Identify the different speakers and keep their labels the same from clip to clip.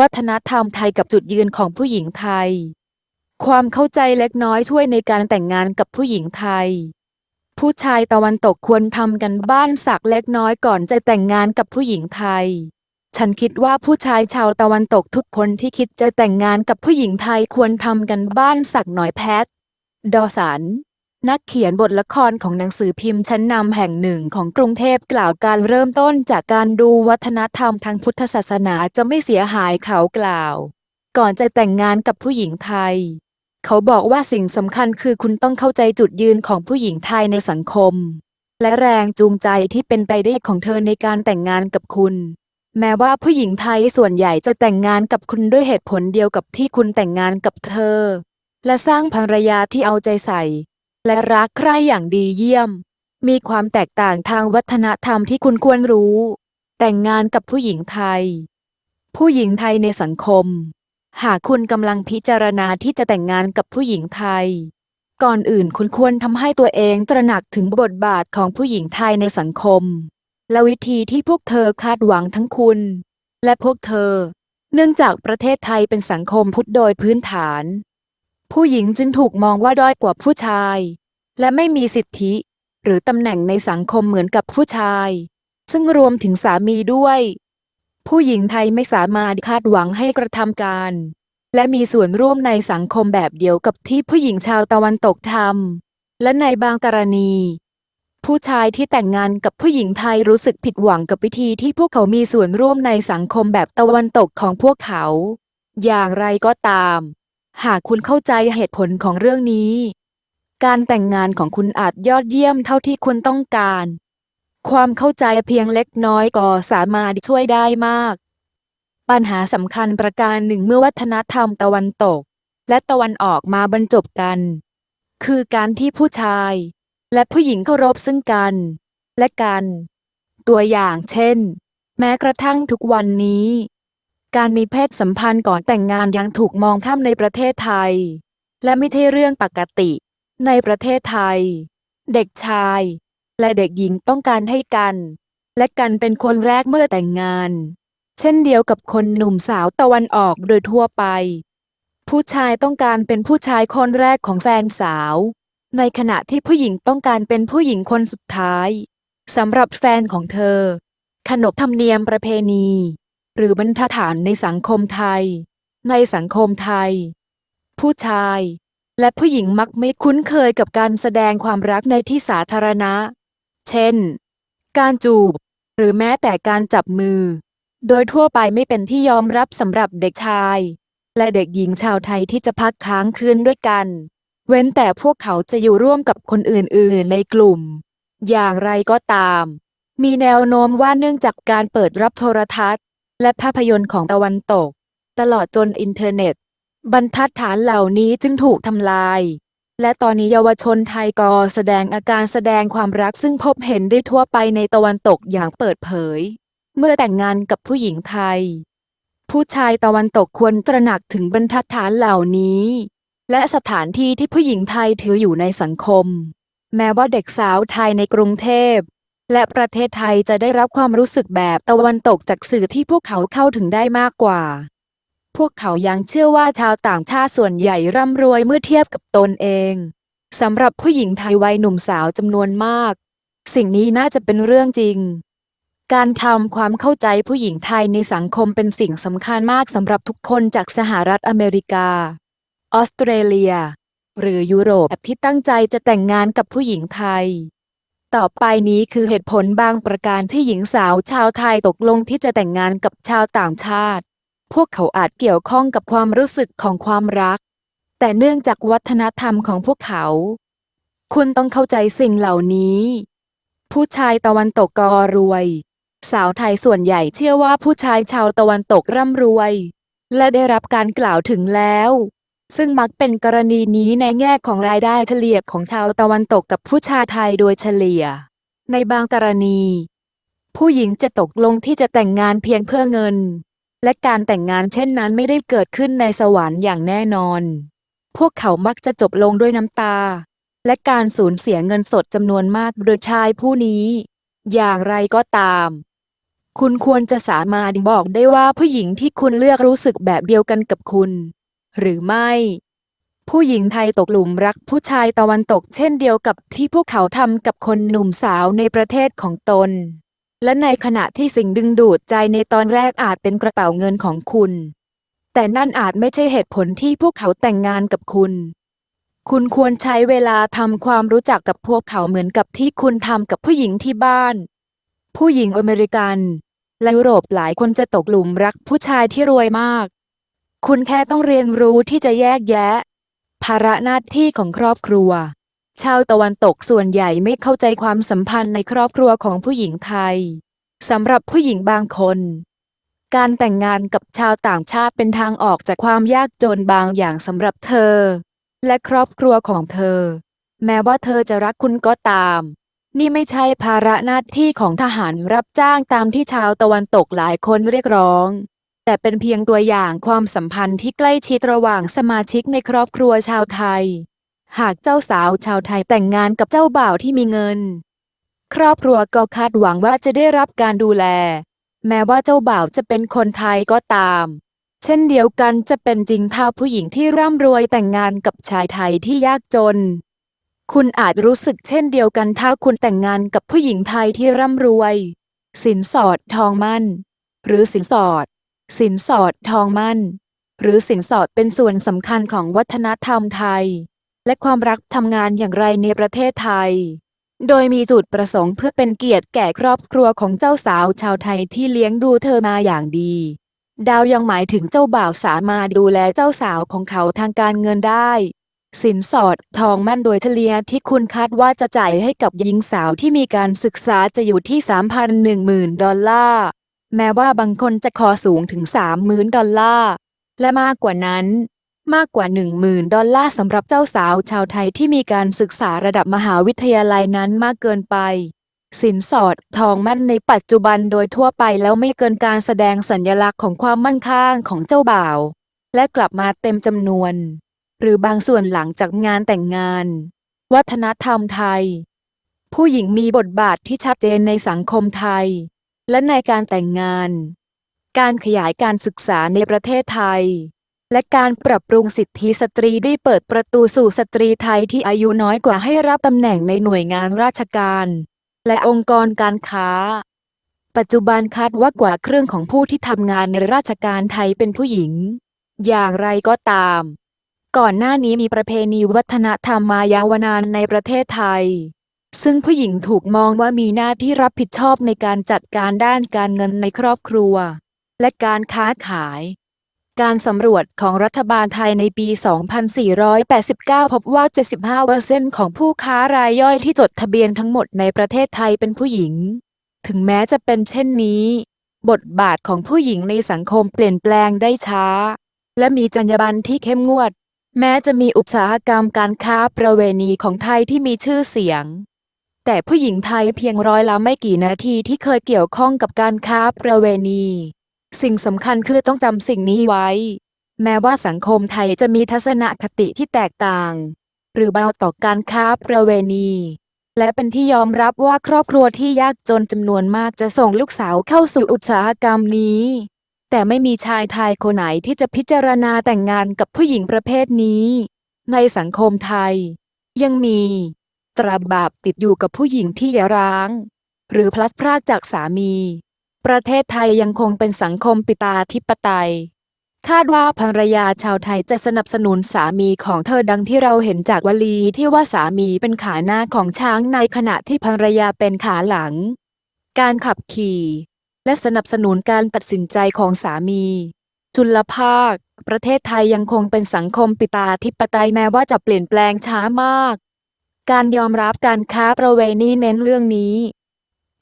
Speaker 1: วัฒนธรรมไทยกับจุดยืนของผู้หญิงไทย ความเข้าใจเล็กน้อยช่วยในการแต่งงานกับผู้หญิงไทย ผู้ชายตะวันตกควรทำกันบ้านสักเล็กน้อยก่อนจะแต่งงานกับผู้หญิงไทย ฉันคิดว่าผู้ชายชาวตะวันตกทุกคนที่คิดจะแต่งงานกับผู้หญิงไทยควรทำกันบ้านสักหน่อยแพท ดอสัน นักเขียนบทละครของหนังสือพิมพ์ชั้นนำแห่งหนึ่งของกรุงเทพกล่าวการเริ่มต้นจากการดูวัฒนธรรมทางพุทธศาสนาจะไม่เสียหายเขากล่าว ก่อนจะแต่งงานกับผู้หญิงไทย เขาบอกว่าสิ่งสำคัญคือคุณต้องเข้าใจจุดยืนของผู้หญิงไทยในสังคม และแรงจูงใจที่เป็นไปได้ของเธอในการแต่งงานกับคุณ แม้ว่าผู้หญิงไทยส่วนใหญ่จะแต่งงานกับคุณด้วยเหตุผลเดียวกับที่คุณแต่งงานกับเธอ และสร้างภรรยาที่เอาใจใส่ และรักใคร่อย่างดีเยี่ยม มีความแตกต่างทางวัฒนธรรมที่คุณควรรู้ แต่งงานกับผู้หญิงไทย ผู้หญิงไทยในสังคม หากคุณกำลังพิจารณาที่จะแต่งงานกับผู้หญิงไทย ก่อนอื่นคุณควรทำให้ตัวเองตระหนักถึงบทบาทของผู้หญิงไทยในสังคม และวิธีที่พวกเธอคาดหวังทั้งคุณ และพวกเธอ เนื่องจากประเทศไทยเป็นสังคมพุทธโดยพื้นฐาน ผู้หญิงจึงถูกมองว่าด้อยกว่าผู้ชาย และไม่มีสิทธิ หรือตำแหน่งในสังคมเหมือนกับผู้ชาย ซึ่งรวมถึงสามีด้วย ผู้หญิงไทยไม่สามารถคาดหวังให้กระทำการ และมีส่วนร่วมในสังคมแบบเดียวกับที่ผู้หญิงชาวตะวันตกทำและในบางกรณี ผู้ชายที่แต่งงานกับผู้หญิงไทยรู้สึกผิดหวังกับวิธีที่พวกเขามีส่วนร่วมในสังคมแบบตะวันตกของพวกเขา อย่างไรก็ตาม หากคุณเข้าใจเหตุผลของเรื่องนี้ การแต่งงานของคุณอาจยอดเยี่ยมเท่าที่คุณต้องการ ความเข้าใจเพียงเล็กน้อยก็สามารถช่วยได้มาก ปัญหาสำคัญประการหนึ่งเมื่อวัฒนธรรมตะวันตก และตะวันออกมาบรรจบกัน คือการที่ผู้ชาย และผู้หญิงเคารพซึ่งกัน และกัน ตัวอย่างเช่น แม้กระทั่งทุกวันนี้ การมีเพศสัมพันธ์ก่อนแต่งงานยังถูกมองข้ามในประเทศไทย และไม่ใช่เรื่องปกติ ในประเทศไทย เด็กชาย และเด็กหญิงต้องการให้กัน และกันเป็นคนแรกเมื่อแต่งงาน เช่นเดียวกับคนหนุ่มสาวตะวันออกโดยทั่วไป ผู้ชายต้องการเป็นผู้ชายคนแรกของแฟนสาว ในขณะที่ผู้หญิงต้องการเป็นผู้หญิงคนสุดท้ายสำหรับแฟนของเธอ ขนบธรรมเนียมประเพณี หรือบรรทัดฐานในสังคมไทย ในสังคมไทย ผู้ชาย และผู้หญิงมักไม่คุ้นเคยกับการแสดงความรักในที่สาธารณะ เช่น การจูบ หรือแม้แต่การจับมือ โดยทั่วไปไม่เป็นที่ยอมรับสำหรับเด็กชาย และเด็กหญิงชาวไทยที่จะพักค้างคืนด้วยกัน เว้นแต่พวกเขาจะอยู่ร่วมกับคนอื่นๆในกลุ่ม อย่างไรก็ตามมีแนวโน้มว่าเนื่องจากการเปิดรับโทรทัศน์ และภาพยนตร์ของตะวันตก ตลอดจนอินเทอร์เน็ต บรรทัดฐานเหล่านี้จึงถูกทำลาย และตอนนี้เยาวชนไทยก็แสดงอาการแสดงความรักซึ่งพบเห็นได้ทั่วไปในตะวันตกอย่างเปิดเผย เมื่อแต่งงานกับผู้หญิงไทย ผู้ชายตะวันตกควรตระหนักถึงบรรทัดฐานเหล่านี้ และสถานที่ที่ผู้หญิงไทยถืออยู่ในสังคม แม้ว่าเด็กสาวไทยในกรุงเทพ และประเทศไทยจะได้รับความรู้สึกแบบตะวันตกจากสื่อที่พวกเขาเข้าถึงได้มากกว่า พวกเขายังเชื่อว่าชาวต่างชาติส่วนใหญ่ร่ำรวยเมื่อเทียบกับตนเองสำหรับผู้หญิงไทยวัยหนุ่มสาวจำนวนมาก สิ่งนี้น่าจะเป็นเรื่องจริง การทำความเข้าใจผู้หญิงไทยในสังคมเป็นสิ่งสำคัญมากสำหรับทุกคนจากสหรัฐอเมริกา ออสเตรเลีย หรือยุโรปที่ตั้งใจจะแต่งงานกับผู้หญิงไทย ต่อไปนี้คือเหตุผลบางประการที่หญิงสาวชาวไทยตกลงที่จะแต่งงานกับชาวต่างชาติ พวกเขาอาจเกี่ยวข้องกับความรู้สึกของความรัก แต่เนื่องจากวัฒนธรรมของพวกเขา คุณต้องเข้าใจสิ่งเหล่านี้ ผู้ชายตะวันตกกอรวย สาวไทยส่วนใหญ่เชื่อว่าผู้ชายชาวตะวันตกร่ำรวย และได้รับการกล่าวถึงแล้ว ซึ่งมักเป็นกรณีนี้ในแง่ของรายได้เฉลี่ยของชาวตะวันตกกับผู้ชายไทยโดยเฉลี่ย ในบางกรณี ผู้หญิงจะตกลงที่จะแต่งงานเพียงเพื่อเงิน และการแต่งงานเช่นนั้นไม่ได้เกิดขึ้นในสวรรค์อย่างแน่นอน พวกเขามักจะจบลงด้วยน้ำตา และการสูญเสียเงินสดจำนวนมากโดยชายผู้นี้ อย่างไรก็ตามคุณควรจะสามารถบอกได้ว่าผู้หญิงที่คุณเลือกรู้สึกแบบเดียวกันกับคุณ หรือไม่ ผู้หญิงไทยตกหลุมรักผู้ชายตะวันตกเช่นเดียวกับที่พวกเขาทำกับคนหนุ่มสาวในประเทศของตน และในขณะที่สิ่งดึงดูดใจในตอนแรกอาจเป็นกระเป๋าเงินของคุณ แต่นั่นอาจไม่ใช่เหตุผลที่พวกเขาแต่งงานกับคุณ คุณควรใช้เวลาทำความรู้จักกับพวกเขาเหมือนกับที่คุณทำกับผู้หญิงที่บ้าน ผู้หญิงอเมริกันและยุโรปหลายคนจะตกหลุมรักผู้ชายที่รวยมาก คุณแค่ต้องเรียนรู้ที่จะแยกแยะ ภาระหน้าที่ของครอบครัว ชาวตะวันตกส่วนใหญ่ไม่เข้าใจความสัมพันธ์ในครอบครัวของผู้หญิงไทยสำหรับผู้หญิงบางคน การแต่งงานกับชาวต่างชาติเป็นทางออกจากความยากจนบางอย่างสำหรับเธอ และครอบครัวของเธอ แม้ว่าเธอจะรักคุณก็ตามนี่ไม่ใช่ภาระหน้าที่ของทหารรับจ้างตามที่ชาวตะวันตกหลายคนเรียกร้อง แต่เป็นเพียงตัวอย่างความสัมพันธ์ที่ใกล้ชิดระหว่างสมาชิกในครอบครัวชาวไทย หากเจ้าสาวชาวไทยแต่งงานกับเจ้าบ่าวที่มีเงิน ครอบครัวก็คาดหวังว่าจะได้รับการดูแล แม้ว่าเจ้าบ่าวจะเป็นคนไทยก็ตาม เช่นเดียวกันจะเป็นจริงถ้าผู้หญิงที่ร่ำรวยแต่งงานกับชายไทยที่ยากจน คุณอาจรู้สึกเช่นเดียวกันถ้าคุณแต่งงานกับผู้หญิงไทยที่ร่ำรวย สินสอดทองมั่น หรือสินสอด สินสอดทองมั่น หรือสินสอดเป็นส่วนสำคัญของวัฒนธรรมไทย และความรักทำงานอย่างไรในประเทศไทย โดยมีจุดประสงค์เพื่อเป็นเกียรติแก่ครอบครัวของเจ้าสาวชาวไทยที่เลี้ยงดูเธอมาอย่างดี ดาวยังหมายถึงเจ้าบ่าวสามารถดูแลเจ้าสาวของเขาทางการเงินได้ สินสอดทองมั่นโดยเฉลี่ยที่คุณคาดว่าจะจ่ายให้กับหญิงสาวที่มีการศึกษาจะอยู่ที่ 3,10,000ดอลลาร์ แม้ว่าบางคนจะขอสูงถึง30,000ดอลลาร์ และมากกว่านั้น มากกว่า10,000ดอลลาร์สำหรับเจ้าสาวชาวไทยที่มีการศึกษาระดับมหาวิทยาลัยนั้นมากเกินไป สินสอดทองมั่นในปัจจุบันโดยทั่วไปแล้วไม่เกินการแสดงสัญลักษณ์ของความมั่นคงของเจ้าบ่าว และกลับมาเต็มจำนวน หรือบางส่วนหลังจากงานแต่งงาน วัฒนธรรมไทย ผู้หญิงมีบทบาทที่ชัดเจนในสังคมไทย และในการแต่งงาน การขยายการศึกษาในประเทศไทย และการปรับปรุงสิทธิสตรีได้เปิดประตูสู่สตรีไทยที่อายุน้อยกว่าให้รับตำแหน่งในหน่วยงานราชการ และองค์กรการค้า ปัจจุบันคาดว่ากว่าครึ่งของผู้ที่ทำงานในราชการไทยเป็นผู้หญิง อย่างไรก็ตาม ก่อนหน้านี้มีประเพณีวัฒนธรรมมายาวนานในประเทศไทย ซึ่งผู้หญิงถูกมองว่ามีหน้าที่รับผิดชอบในการจัดการด้านการเงินในครอบครัว และการค้าขาย การสำรวจของรัฐบาลไทยในปี 2489 พบว่า 75%ของผู้ค้ารายย่อยที่จดทะเบียนทั้งหมดในประเทศไทยเป็นผู้หญิง ถึงแม้จะเป็นเช่นนี้ บทบาทของผู้หญิงในสังคมเปลี่ยนแปลงได้ช้า และมีจรรยาบรรณที่เข้มงวด แม้จะมีอุตสาหกรรมการค้าประเวณีของไทยที่มีชื่อเสียง แต่ผู้หญิงไทยเพียงร้อยละไม่กี่นาทีที่เคยเกี่ยวข้องกับการค้าประเวณี สิ่งสำคัญคือต้องจำสิ่งนี้ไว้ แม้ว่าสังคมไทยจะมีทัศนคติที่แตกต่าง หรือเบาต่อการค้าประเวณี และเป็นที่ยอมรับว่าครอบครัวที่ยากจนจำนวนมากจะส่งลูกสาวเข้าสู่อุตสาหกรรมนี้ แต่ไม่มีชายไทยคนไหนที่จะพิจารณาแต่งงานกับผู้หญิงประเภทนี้ ในสังคมไทย ยังมี ตราบาปติดอยู่กับผู้หญิงที่หย่าร้าง หรือพลัดพรากจากสามี ประเทศไทยยังคงเป็นสังคมปิตาธิปไตย คาดว่าภรรยาชาวไทยจะสนับสนุนสามีของเธอดังที่เราเห็นจากวลีที่ว่าสามีเป็นขาหน้าของช้างในขณะที่ภรรยาเป็นขาหลัง การขับขี่ และสนับสนุนการตัดสินใจของสามี จุลภาค ประเทศไทยยังคงเป็นสังคมปิตาธิปไตยแม้ว่าจะเปลี่ยนแปลงช้ามาก การยอมรับการค้าประเวณีเน้นเรื่องนี้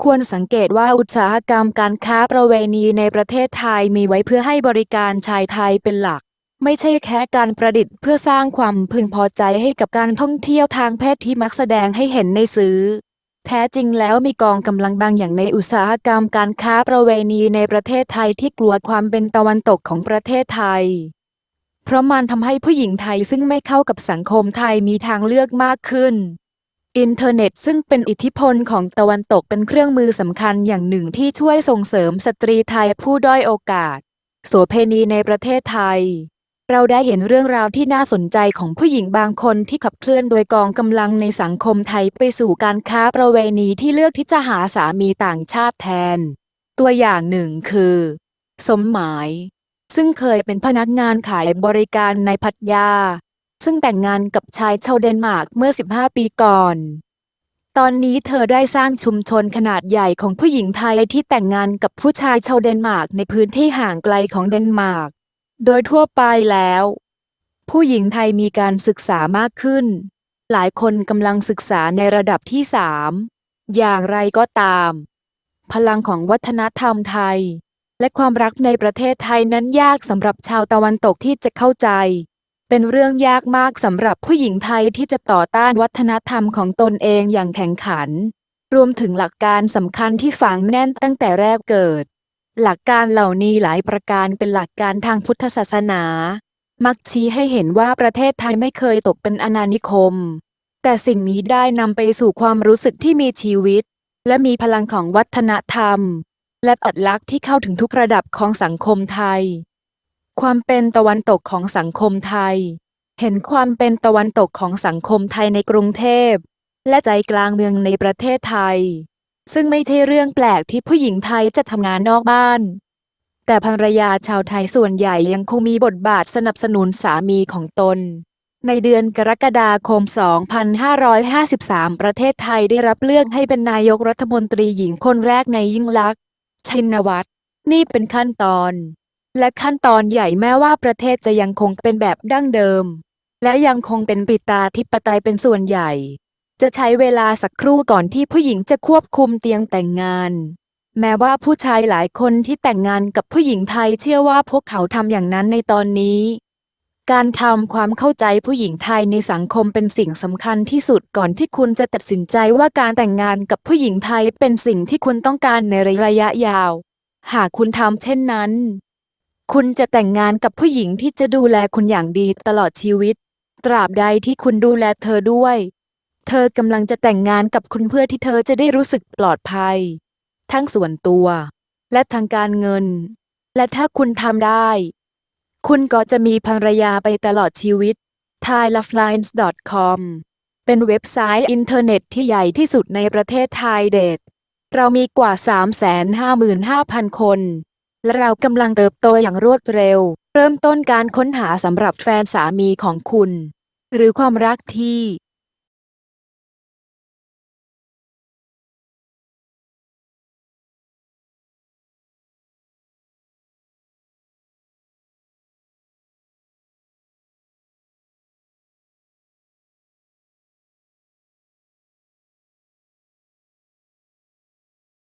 Speaker 1: ควรสังเกตว่าอุตสาหกรรมการค้าประเวณีในประเทศไทยมีไว้เพื่อให้บริการชายไทยเป็นหลัก ไม่ใช่แค่การประดิษฐ์เพื่อสร้างความพึงพอใจให้กับการท่องเที่ยวทางเพศที่มักแสดงให้เห็นในสื่อแท้จริงแล้วมีกองกำลังบางอย่างในอุตสาหกรรมการค้าประเวณีในประเทศไทยที่กลัวความเป็นตะวันตกของประเทศไทย เพราะมันทำให้ผู้หญิงไทยซึ่งไม่เข้ากับสังคมไทยมีทางเลือกมากขึ้น อินเทอร์เน็ตซึ่งเป็นอิทธิพลของตะวันตกเป็นเครื่องมือสำคัญอย่างหนึ่งที่ช่วยส่งเสริมสตรีไทยผู้ด้อยโอกาส โสเพณีในประเทศไทย เราได้เห็นเรื่องราวที่น่าสนใจของผู้หญิงบางคนที่ขับเคลื่อนโดยกองกำลังในสังคมไทยไปสู่การค้าประเวณีที่เลือกที่จะหาสามีต่างชาติแทน ตัวอย่างหนึ่งคือ สมหมาย ซึ่งเคยเป็นพนักงานขายบริการในพัทยา ซึ่งแต่งงานกับชายชาวเดนมาร์กเมื่อ 15 ปีก่อน ตอนนี้เธอได้สร้างชุมชนขนาดใหญ่ของผู้หญิงไทยที่แต่งงานกับผู้ชายชาวเดนมาร์กในพื้นที่ห่างไกลของเดนมาร์ก โดยทั่วไปแล้ว ผู้หญิงไทยมีการศึกษามากขึ้น หลายคนกำลังศึกษาในระดับที่สามอย่างไรก็ตาม พลังของวัฒนธรรมไทย และความรักในประเทศไทยนั้นยากสำหรับชาวตะวันตกที่จะเข้าใจ เป็นเรื่องยากมากสำหรับผู้หญิงไทยที่จะต่อต้านวัฒนธรรมของตนเองอย่างแข่งขัน รวมถึงหลักการสำคัญที่ฝังแน่นตั้งแต่แรกเกิด หลักการเหล่านี้หลายประการเป็นหลักการทางพุทธศาสนา มักชี้ให้เห็นว่าประเทศไทยไม่เคยตกเป็นอาณานิคม แต่สิ่งนี้ได้นำไปสู่ความรู้สึกที่มีชีวิต และมีพลังของวัฒนธรรม และอัตลักษณ์ที่เข้าถึงทุกระดับของสังคมไทย ความเป็นตะวันตกของสังคมไทย เห็นความเป็นตะวันตกของสังคมไทยในกรุงเทพ และใจกลางเมืองในประเทศไทย ซึ่งไม่ใช่เรื่องแปลกที่ผู้หญิงไทยจะทำงานนอกบ้าน แต่ภรรยาชาวไทยส่วนใหญ่ยังคงมีบทบาทสนับสนุนสามีของตนในเดือนกรกฎาคม 2553 ประเทศไทยได้รับเลือกให้เป็นนายกรัฐมนตรีหญิงคนแรกในยิ่งลักษณ์ ชินวัตร นี่เป็นขั้นตอน และขั้นตอนใหญ่แม้ว่าประเทศจะยังคงเป็นแบบดั้งเดิม และยังคงเป็นปิตาธิปไตยเป็นส่วนใหญ่ จะใช้เวลาสักครู่ก่อนที่ผู้หญิงจะควบคุมเตียงแต่งงาน แม้ว่าผู้ชายหลายคนที่แต่งงานกับผู้หญิงไทยเชื่อว่าพวกเขาทำอย่างนั้นในตอนนี้ การทำความเข้าใจผู้หญิงไทยในสังคมเป็นสิ่งสำคัญที่สุดก่อนที่คุณจะตัดสินใจว่าการแต่งงานกับผู้หญิงไทยเป็นสิ่งที่คุณต้องการในระยะยาว หากคุณทำเช่นนั้น คุณจะแต่งงานกับผู้หญิงที่จะดูแลคุณอย่างดีตลอดชีวิต ตราบใดที่คุณดูแลเธอด้วย เธอกำลังจะแต่งงานกับคุณเพื่อที่เธอจะได้รู้สึกปลอดภัย ทั้งส่วนตัว และทางการเงิน และถ้าคุณทำได้ คุณก็จะมีภรรยาไปตลอดชีวิต thailovelines.com เป็นเว็บไซต์อินเทอร์เน็ตที่ใหญ่ที่สุดในประเทศไทยเดทเรามีกว่า 355,000 คน และเรากำลังเติบโตอย่างรวดเร็ว เริ่มต้นการค้นหาสำหรับแฟนสามีของคุณ หรือความรักที่